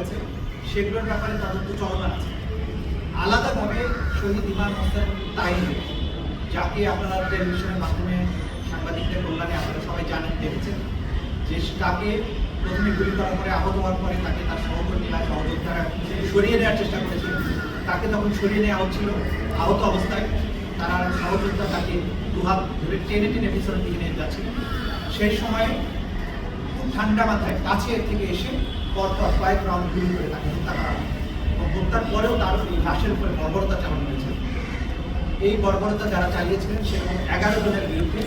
হয়েছে, সেগুলোর ব্যাপারে তদন্ত চলমান আছে। আলাদাভাবে শহীদ ইমাম হোসেন তাইন যাকে আপনারা টেলিভিশনের মাধ্যমে সাংবাদিকদের কল্যাণে আপনারা সবাই জানেন, দেখেছেন, যে তাকে প্রথমে গুলি করার পরে আহত হওয়ার পরে তাকে তার সহকর্মীরা সহযোদ্ধারা সরিয়ে নেওয়ার চেষ্টা করেছিল। তাকে তখন সরিয়ে নেওয়া হচ্ছিল আহত অবস্থায়। তারা সহযোদ্ধা তাকে দুহাত ধরে টেনে টেনে পিছনের দিকে নিয়ে যাচ্ছিল। সেই সময় ঠান্ডা মাথায় কাছে থেকে এসে পরপর কয়েক রাউন্ড গুলি করে তাকে হত্যা করা হয়। হত্যার পরেও তার এই লাশের উপরে বর্বরতা চালানো হয়েছে। এই বর্বরতা যারা চালিয়েছিলেন সেরকম এগারো জনের বিরুদ্ধে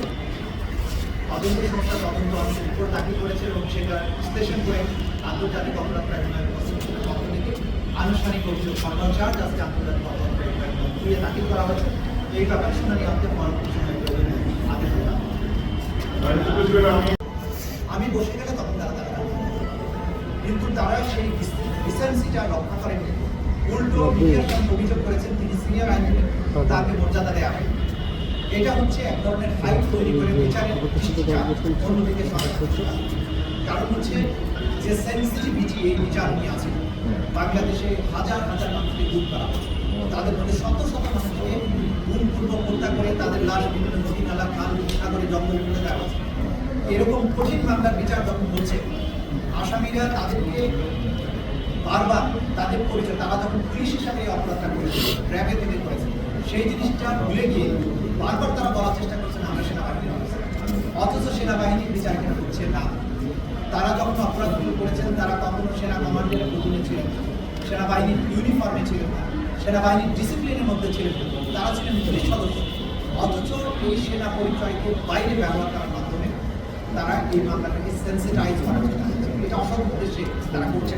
তদন্ত সংস্থা তদন্ত অংশ রিপোর্ট দাখিল করেছে এবং সেটা বিশ্লেষণ করে আন্তর্জাতিক অপরাধ ট্রাইব্যুনালের পক্ষ থেকে আনুষ্ঠানিক অভিযোগ সরকার চার্জ আজকে আন্তর্জাতিক অপরাধ ট্রাইব্যুনাল দুয়ে দাখিল করা হয়েছে। এই ব্যাপারে শুনানি অন্তে পরবর্তী সময় প্রয়োজনে আদেশ দেওয়া হবে। আমি বসে গেলে তখন তারা তারা কিন্তু তারা সেই ডিসেন্সিটা রক্ষা করেনি। উল্টো মিডিয়ার অভিযোগ করেছেন তিনি সিনিয়র আইনজীবী তাকে মর্যাদা দেওয়া হয়। এটা হচ্ছে এক ধরনের ফাইট তৈরি করে বিচারের অন্যদিকে কারণ হচ্ছে যে সেন্সিটিভিটি এই বিচার নিয়ে আছে বাংলাদেশে হাজার হাজার মানুষকে গুম করা তাদের মধ্যে শত শত মানুষকে গুমপূর্বক হত্যা করে তাদের লাশ বিভিন্ন নদী নালা খাল সাগরে জঙ্গলে ফেলে দেওয়া হচ্ছে। এরকম কঠিন মামলার বিচার যখন হচ্ছে, আসামিরা তাদেরকে বারবার তাদের পরিচয়, তারা যখন পুলিশ হিসাবে এই অপরাধটা করেছে র্যাবে থেকে করেছে সেই জিনিসটা ভুলে গিয়ে বারবার তারা বলার চেষ্টা করছেন আমরা সেনাবাহিনীর অফিসার অথচ সেনাবাহিনীর বিচার কেন হচ্ছে না তারা যখন অপরাধগুলো করেছেন, তারা তখনও সেনা কমান্ডের অধীনে ছিলেন না। সেনাবাহিনীর ইউনিফর্মে ছিলেন না, সেনাবাহিনীর ডিসিপ্লিনের মধ্যে ছিলেন। তারা ছিলেন পুলিশ সদস্য অথচ এই সেনা পরিচয়কে বাইরে ব্যবহার মাধ্যমে তারা এই মামলাটাকে সেন্সিটাইজ করার চেষ্টা করছে এটা অসৎ উদ্দেশ্যে তারা করছে